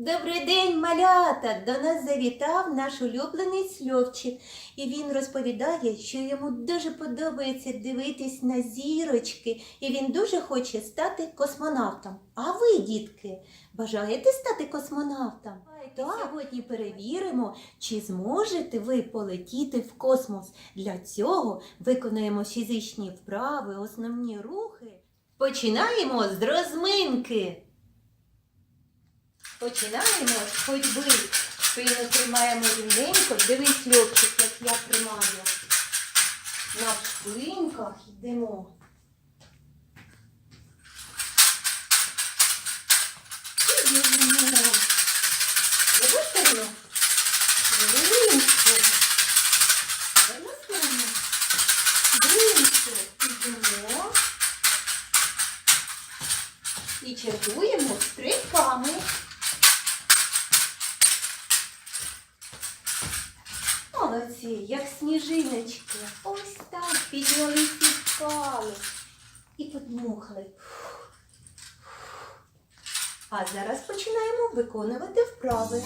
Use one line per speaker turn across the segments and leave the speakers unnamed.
Добрий день, малята! До нас завітав наш улюблений Сльовчик. І він розповідає, що йому дуже подобається дивитись на зірочки, і він дуже хоче стати космонавтом. А ви, дітки, бажаєте стати космонавтом? Так. Сьогодні перевіримо, чи зможете ви полетіти в космос. Для цього виконаємо фізичні вправи, основні рухи. Починаємо з розминки. Починаємо з ходьби. Спину тримаємо рівненько. Дивись, Льовчик, як я тримаю. На шпиньках йдемо. І біжимо. Яку Молодці, як сніжиночки. Ось так підняли підпали. І подмухли. А зараз починаємо виконувати вправи.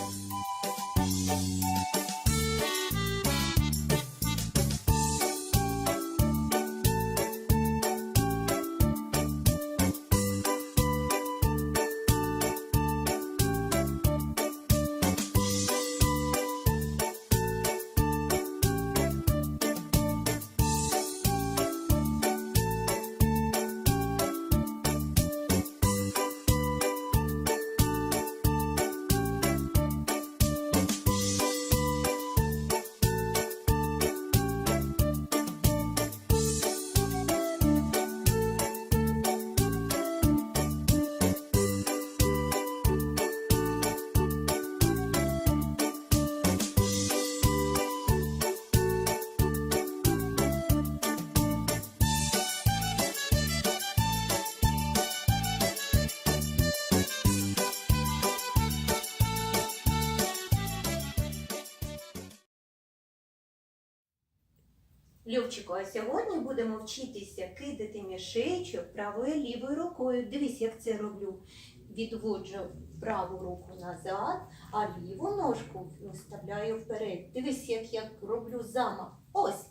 Любчику, а сьогодні будемо вчитися кидати мішечок правою лівою рукою. Дивись, як це роблю. Відводжу праву руку назад, а ліву ножку вставляю вперед. Дивись, як я роблю замах. Ось.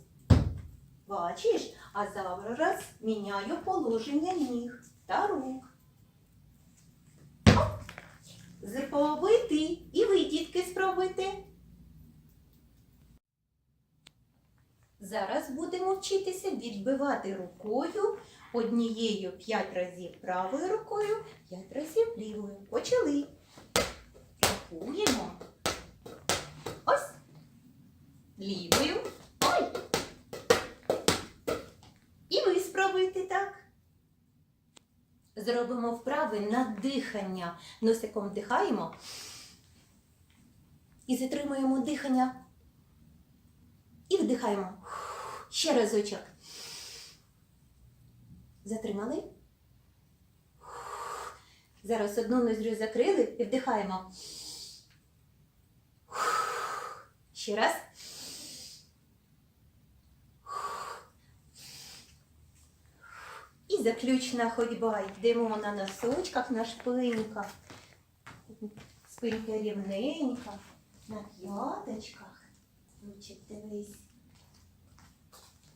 Бачиш? А зараз міняю положення ніг та рук. Спробуйте. І ви, дітки, спробуйте. Зараз будемо вчитися відбивати рукою однією 5 разів правою рукою, 5 разів лівою. Почали. Рахуємо. Ось. Лівою. Ой. І ви спробуйте так. Зробимо вправи на дихання. Носиком вдихаємо і затримуємо дихання. І вдихаємо. Ще разочок. Затримали. Зараз одну ноздрю закрили і вдихаємо. Ще раз. І заключна ходьба. Йдемо на носочках, на шпиньках. Спинка рівненька, на п'яточках.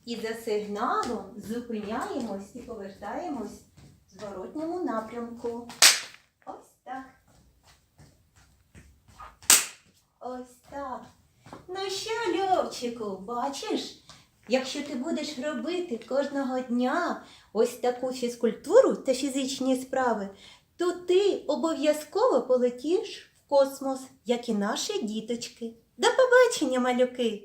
І за сигналом зупиняємось і повертаємось в зворотньому напрямку. Ось так. Ось так. Ну що, Льовчику, бачиш? Якщо ти будеш робити кожного дня ось таку фізкультуру та фізичні справи, то ти обов'язково полетиш в космос, як і наші діточки. До побачення, малюки!